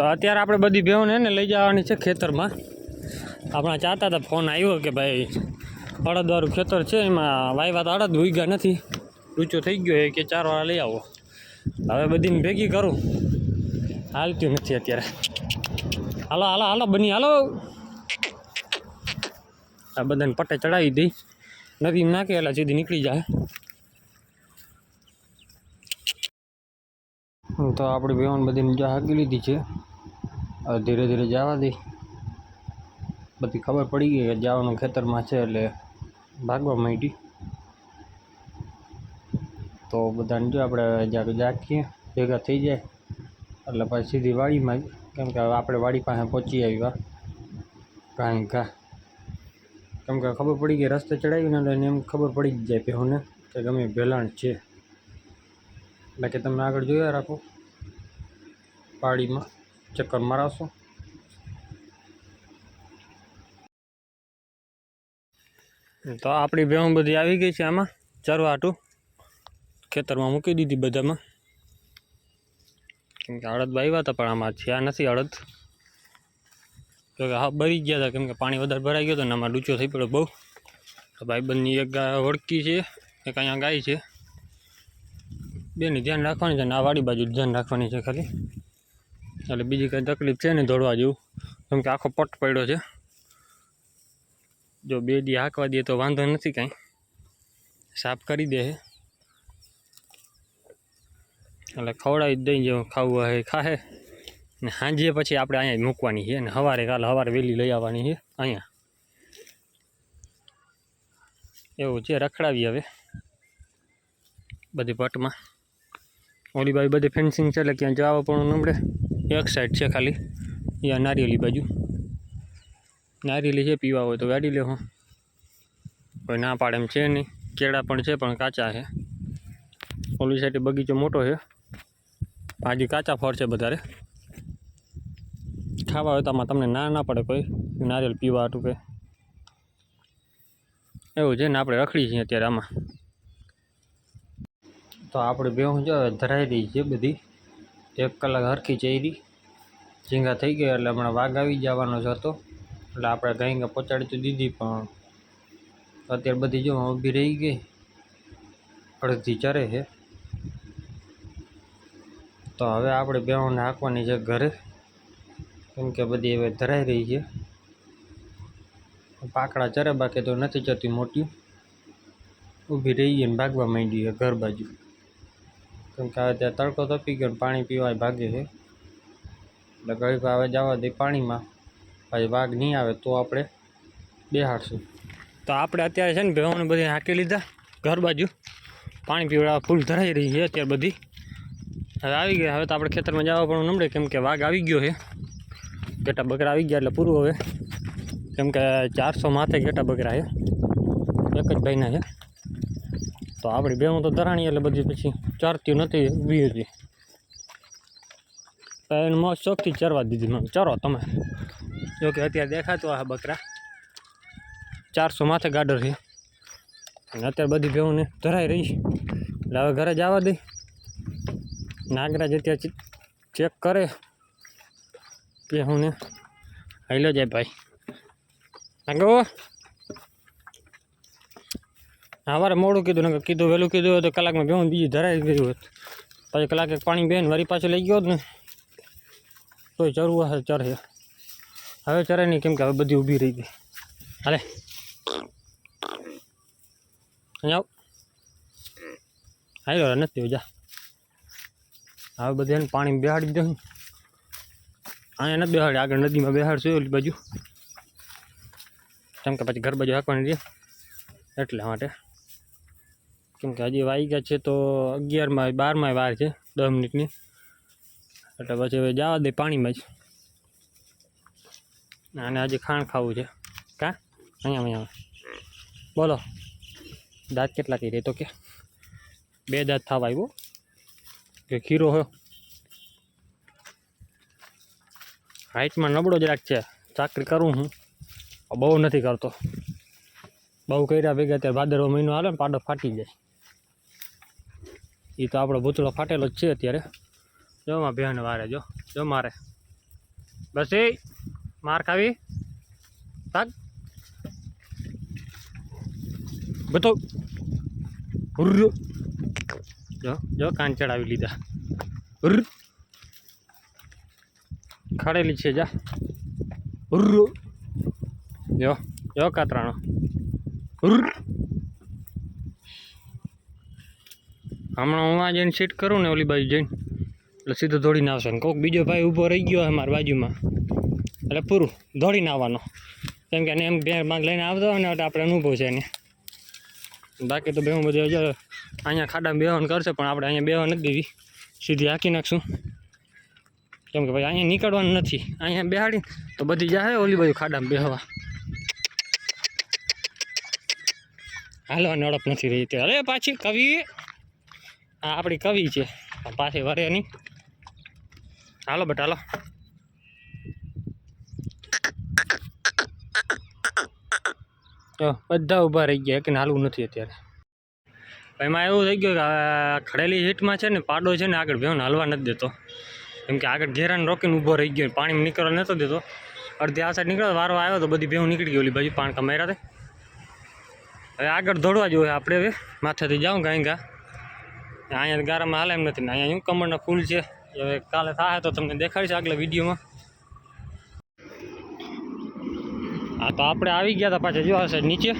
તો અત્યારે આપણે બધી ભેવને ને લઈ જવાની છે ખેતરમાં. આપણા ચાહતા હતા ફોન આવ્યો કે ભાઈ અડદવાળું ખેતર છે, એમાં વાયવા તો અડદ ઉગ્યા નથી. ઊંચો થઈ ગયો કે ચાર વાળા લઈ આવો. હવે બધીને ભેગી કરું. હાલતું નથી અત્યારે. હાલો હાલો હાલો, બની, હાલો. આ બધાને પટ્ટે ચડાવી દઈ. નદી નાખે એટલે સીધી નીકળી જાય. તો આપણી બેવાન બધીને જો હાકી લીધી છે. હવે ધીરે ધીરે જવા દઈ બધી ખબર પડી ગઈ કે જવાનું ખેતરમાં છે એટલે ભાગવા માંડી તો બધાને જો આપણે જ્યારે જાખીએ ભેગા થઈ જાય, એટલે પછી સીધી વાડીમાં જ, કેમ કે આપણે વાડી પાસે પહોંચી આવ્યા. કાંઈ ઘા. કેમ કે ખબર પડી ગઈ રસ્તે ચડાવીને એટલે એને એમ ખબર પડી જ જાય પહેલુંને કે ગમે ભેલાણ છે. એટલે કે તમે આગળ જોયા રાખો. પાડીમાં ચક્કર મરાવશો તો આપણી ભેહું બધી આવી ગઈ છે આમાં ચરવા હાટું ખેતરમાં મૂકી દીધી બધામાં. કેમ કે અડદ વાવ્યા હતા પણ આમાં થયા નથી અડદ જોકે હા, બરી ગયા હતા, કેમ કે પાણી વધારે ભરાઈ ગયો હતો ને આમાં ડૂચો થઈ પડ્યો બહુ. તો ભાઈબંધની એક ગાય વળકી છે, એક અહીંયા ગાય છે. બેની ધ્યાન રાખવાની છે ને આ વાડી બાજુ ધ્યાન રાખવાની છે ખાલી. એટલે બીજી કંઈ તકલીફ છે ને દોડવા જેવું. કેમ કે આખો પટ પડ્યો છે. જો બે દી હાંકવા દે તો વાંધો નથી કાંઈ. સાફ કરી દે એટલે ખવડાવી જ દઈ જેવું ખાવું હોય ખાહે. ને સાંજે પછી આપણે અહીંયા જ મૂકવાની છે અને સવારે કાલે સવારે વહેલી લઈ આવવાની છે અહીંયા. એવું છે, રખડાવી હવે. બધી પટમાં. ઓલી બાજુ બધી ફેન્સિંગ છે એટલે ક્યાં જવા પણ નમડે એક સાઈડ છે ખાલી. અહીંયા નારિયેલી બાજુ. નારિયેલી છે પીવા હોય તો ગાડી લેવો કોઈ ના પાડે એમ છે નહીં. કેળા પણ છે, પણ કાચા છે. ઓલી સાઈડે બગીચો મોટો છે. ભાજી કાચા ફળ છે વધારે. ખાવા હોય તો આમાં તમને ના ના પડે કોઈ. નારિયેલ પીવા હતું કે. એવું છે ને આપણે રખડી છીએ અત્યારે આમાં. તો આપણે બેહું જો હવે ધરાઈ રહી છે બધી. એક કલાક હરખી ચેરી. ઝીંગા થઈ ગયા એટલે હમણાં વાઘ આવી જવાનો જ હતો. એટલે આપણે ગાયંગા પહોંચાડી તો દીધી, પણ અત્યારે બધી જો ઊભી રહી ગઈ. અડધી ચરે છે. તો હવે આપણે બેહોને હાંકવાની છે ઘરે. કેમ કે બધી હવે ધરાઈ રહી છે. પાકડા ચરે, બાકી તો નથી જતી મોટી. ઊભી રહી ગઈ ને ભાગવા માંડી ઘર બાજુ. કેમ કે હવે ત્યાં તડકો તપી ગયો પાણી પીવાય ભાગે છે. એટલે ઘડીક હવે જવા દે પાણીમાં. પછી વાઘ નહીં આવે તો આપણે બેહાડશું. તો આપણે અત્યારે છે ને ભેવાને બધી હાંકી લીધા ઘર બાજુ. પાણી પીવડાવવા ફૂલ ધરાઈ રહી છે અત્યારે બધી. હવે આવી ગયા. હવે તો આપણે ખેતરમાં જવા પણ નમડે કેમ કે વાઘ આવી ગયો છે. ઘેટા બકરા આવી ગયા એટલે પૂરું હવે. કેમ કે ચારસો માથે ઘેટા બકરા છે. એક જ ભાઈના છે. તો આપણી બેવું તો ધરાણી એટલે બધી પછી ચરતી નથી ઊભી હતી એને મોજ શોખથી ચરવા દીધી મેં. ચરો તમે. જો કે અત્યારે દેખાતો આ બકરા. ચારસો માથે ગાડર છે. અને અત્યારે બધી ભેવુંને ધરાઈ રહી એટલે હવે ઘરે જવા દઈ નાગરાજ અત્યારે ચેક કરે. ભેહુંને. હાઈલો જાય ભાઈ. નાગો સવારે મોડું કીધું ને કીધું વહેલું કીધું હોય તો કલાકમાં બેહું બીજી ધરાઈ ગયું હોત પછી કલાકે પાણી બેન વરી પાછું લઈ ગયો ને, તોય ચરવું હશે ચરે હવે ચરે નહીં, કેમ કે હવે બધી ઊભી રહી ગઈ. હાલે. અહીંયા આવ. હાલો નથી જા હવે બધે એને પાણી બેહાડી દઉં અહીંયા નથી બેહાડી આગળ નદીમાં બેહાડશું ઓલી બાજુ. કેમ કે પછી ઘર બાજુ હાંકવાની રહી, એટલા માટે. કેમ કે હજી વાઈ ગયા છે તો અગિયારમાં બારમાં વાર છે, દસ મિનિટની. એટલે પછી હવે જવા દે પાણીમાં જ. અને હજી ખાણ ખાવું છે. કા? અહીંયા અહીંયા. બોલો. દાંત કેટલા રહી તો કે? બે દાંત થવા આવ્યો. કે ખીરો હો. હાઇટમાં નબળો જરાક છે ચાકરી કરું હું. બહુ નથી કરતો. બહુ કર્યા ભેગા ત્યારે ભાદરવો મહિનો આવે ને પાડો ફાટી જાય. એ તો આપણો ભૂતળો ફાટેલો જ છે અત્યારે. જો માં બેન વારે, જો જો મારે. બસ એ, માર ખાવી. ભાગ બતો જો જો કાન ચડાવી લીધા. ખાડેલી છે, જા. જો જો કાતરાણો. હમણાં હું આ જઈને સીટ કરું ને ઓલી બાજુ જઈને. એટલે સીધો દોડીને આવશે. ને કોઈક બીજો ભાઈ ઊભો રહી ગયો મારી બાજુમાં. એટલે પૂરું, દોડીને આવવાનો. કેમ કે એને એમ બે માંગ લઈને આવતો હોય ને એટલે આપણે અનુભવ છે એને. બાકી તો બેહું બધું હજાર અહીંયા ખાડામાં બેહવાનું કરશે, પણ આપણે અહીંયા બેહવા નથી દેવી. સીધી હાંકી નાખશું. કેમ કે ભાઈ અહીંયા નીકળવાનું નથી. અહીંયા બેહાડી તો બધી જાય ઓલી બાજુ ખાડામાં બેહવા. હાલવાની અડપ નથી રહી તે અરે, પાછી કવિ! આ આપણી કવિ છે. પણ પાછી વરે નહીં. હાલો બટ, હાલો. તો બધા ઊભા રહી ગયા કે હાલવું નથી અત્યારે. એમાં એવું થઈ ગયું કે ખડેલી હીટમાં છે ને, પાડો છે ને, આગળ ભેવને હાલવા નથી દેતો. કેમ કે આગળ ઘેરાને રોકીને ઊભો રહી ગયો, પાણીમાં નીકળવા નહોતો દેતો. અડધી આ સાઈડ નીકળ્યો, વારો આવ્યો તો બધી ભેવું નીકળી ગઈ ઓલી બાજુ, પાણકા કમાયરા હવે આગળ દોડવા જોઈએ આપણે હવે. માથેથી જાઉં કાંઈ ગા અહીંયા ગારામાં હાલે એમ નથી ને અહીંયા કમળના ફૂલ છે. હવે કાલે થાય તો તમને દેખાડીશ આગલા વિડીયોમાં. હા તો આપણે આવી ગયા હતા પાછા જો હશે નીચે.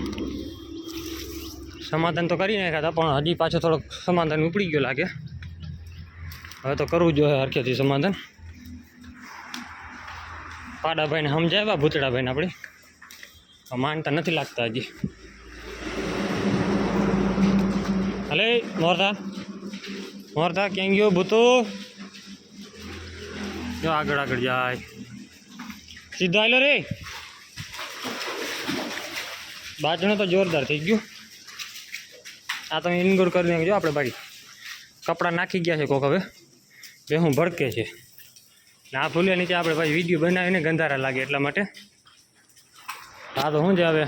સમાધાન તો કરી નાખ્યા હતા, પણ હજી પાછો થોડોક સમાધાન ઉપડી ગયો લાગે. હવે તો કરવું જોઈએ હરખેથી સમાધાન. પાડાભાઈને સમજાવ્યા ભૂતડાભાઈને આપણે. માનતા નથી લાગતા હજી. હલે, મોરતા. મોરતા ક્યાં ગયો ભૂતો જો આગળ આગળ જાય. સીધો આવેલો રે. બાજણો તો જોરદાર થઈ ગયું. આ તમે ઇનગોર કરી નાખજો આપણે બાકી કપડાં નાખી ગયા છે કોક હવે. બે હું ભડકે છે. ના ભૂલ્યા નીચે આપણે ભાઈ વીડિયો બનાવીને ગંધારા લાગે એટલા માટે. હા તો શું છે હવે?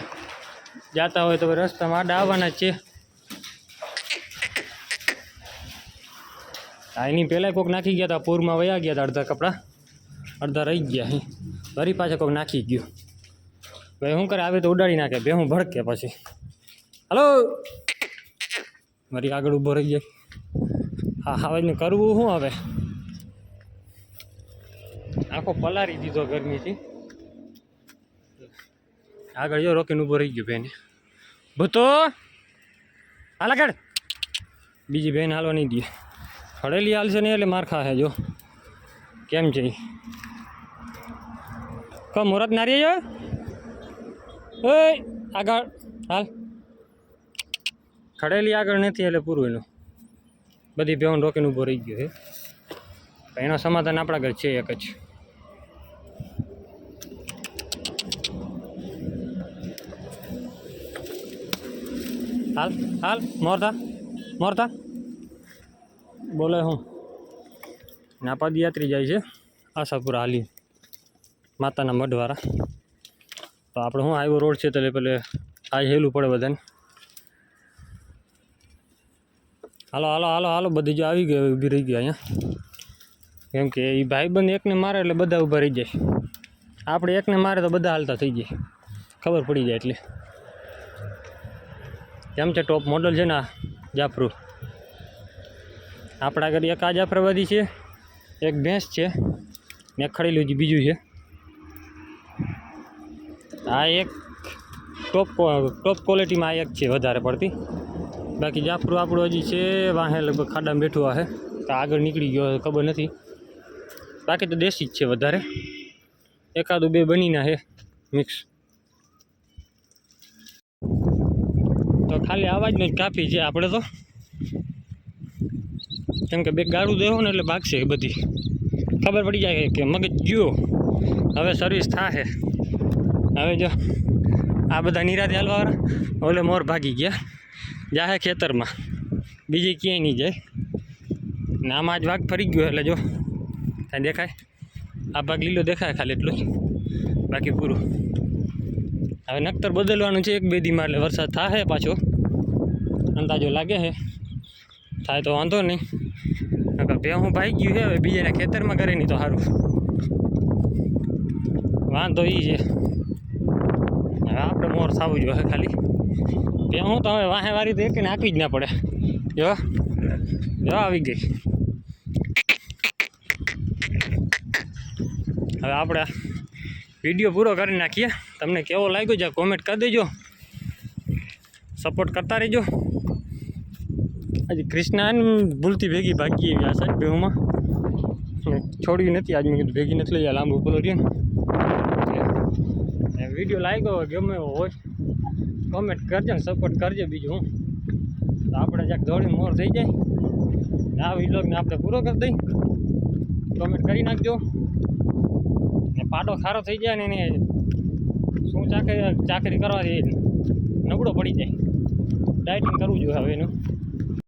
જાતા હોય તો રસ્તામાં આડા આવવાના જ છે. આ એની પહેલાં કોઈક નાખી ગયા હતા પૂરમાં વયા ગયા હતા અડધા કપડાં. અડધા રહી ગયા અહીં ફરી પાછા કોઈક નાખી ગયું. ભાઈ શું કરે, આવે તો ઉડાડી નાખે, બે હું ભડકે પછી. હલો? મારી આગળ ઊભો રહી જાય. હા હવે કરવું શું હવે? આખો પલારી દીધો ગરમીથી. આગળ જો રોકીને ઊભો રહી ગયો બેન. ભૂતો! હાલ આગળ. બીજી બેન હાલવા નહીં દે. ખડેલી હાલશે નહીં એટલે માર ખાશે, જો. કેમ છે? ક મુહૂર્ત નારી જો ઓય, આગળ, હાલ. ખડેલી આગળ નથી, એટલે પૂરું એનું. બધી બેહન રોકીને ઊભો રહી ગયો છે. એનો સમાધાન આપણા ઘર છે એક જ. હાલ હાલ, મોરતા મોરતા. બોલે હું? ના પદયાત્રી જાય છે. આશાપુરા હાલી. માતાના મઢવાળા તો આપણે શું આવ્યો રોડ છે એટલે પેલે આ હેલું પડે બધાને. હાલો હાલો હાલો હાલો, બધી જો આવી ગયો ઊભી રહી ગયો અહીંયા. કેમ કે એ ભાઈબંધ એકને મારે એટલે બધા ઊભા રહી જાય. આપણે એકને મારે તો બધા હાલતા થઈ જાય. ખબર પડી જાય એટલે. કેમ છે ટોપ મોડલ છે ને જાફરું. આપણા ઘરે એક આ જાફરાબાદી છે, એક ભેંસ છે મેં ખડેલું જે બીજું છે. આ એક ટોપ ટોપ ક્વોલિટીમાં આ એક છે વધારે પડતી. બાકી જાફરું આપણું હજી છે, વાહે લગભગ ખાડામાં બેઠું છે તો આગળ નીકળી ગયો ખબર નથી. બાકી તો દેશી જ છે વધારે. એકાદું બે બનીના છે મિક્સ તો ખાલી અવાજનો જ કાફી છે આપણે તો. કેમ કે બે ગાળું દેવો ને એટલે ભાગશે એ બધી. ખબર પડી જાય કે મગજ ગયો. હવે સર્વિસ થાશે હવે જો, આ બધા નિરાતે હાલવાવાળા. ઓલે મોર ભાગી ગયા. જાહે ખેતરમાં. બીજી ક્યાંય નહીં જાય. ને આમાં જ વાઘ ફરી ગયો એટલે જો, કાંઈ દેખાય? આ ભાગ લીલો દેખાય ખાલી એટલું બાકી પૂરું. હવે નક્તર બદલવાનું છે એક બે દીમાં એટલે વરસાદ થાય પાછો. અંદાજો લાગે છે થાય તો વાંધો નહીં. બે હું ભાઈ ગયું છે, હવે બીજાના ખેતરમાં કરે નહીં તો સારું. વાંધો એ છે. હવે આપણે મોર થવું જોઈએ ખાલી. બે હું તો હવે વાહે વારી તો એકને હાંકવી જ ના પડે. જો જો આવી ગઈ. હવે આપણે વીડિયો પૂરો કરી નાખીએ. તમને કેવો લાગ્યો છે કોમેન્ટ કરી દેજો. સપોર્ટ કરતા રહેજો. આજે ક્રિષ્ના ભૂલતી ભેગી ભાગી એવી આ સાઈડ બેહુમાં છોડ્યું નથી, આજ મેં કીધું ભેગી નથી લઈ લાંબુ પેલો રહ્યો વીડિયો લાગ્યો હોય, ગમે હોય કોમેન્ટ કરજો ને સપોર્ટ કરજો બીજું હું. તો આપણે જ્યાં દોડી મોર થઈ જાય. આ વિલોગને આપણે પૂરો કરી દઈ કોમેન્ટ કરી નાખજો. ને પાટો ખારો થઈ જાય ને એને શું ચાકરી ચાકરી કરવાથી નબળો પડી જાય. ડાયટિંગ કરવું જોઈએ હવે એનું.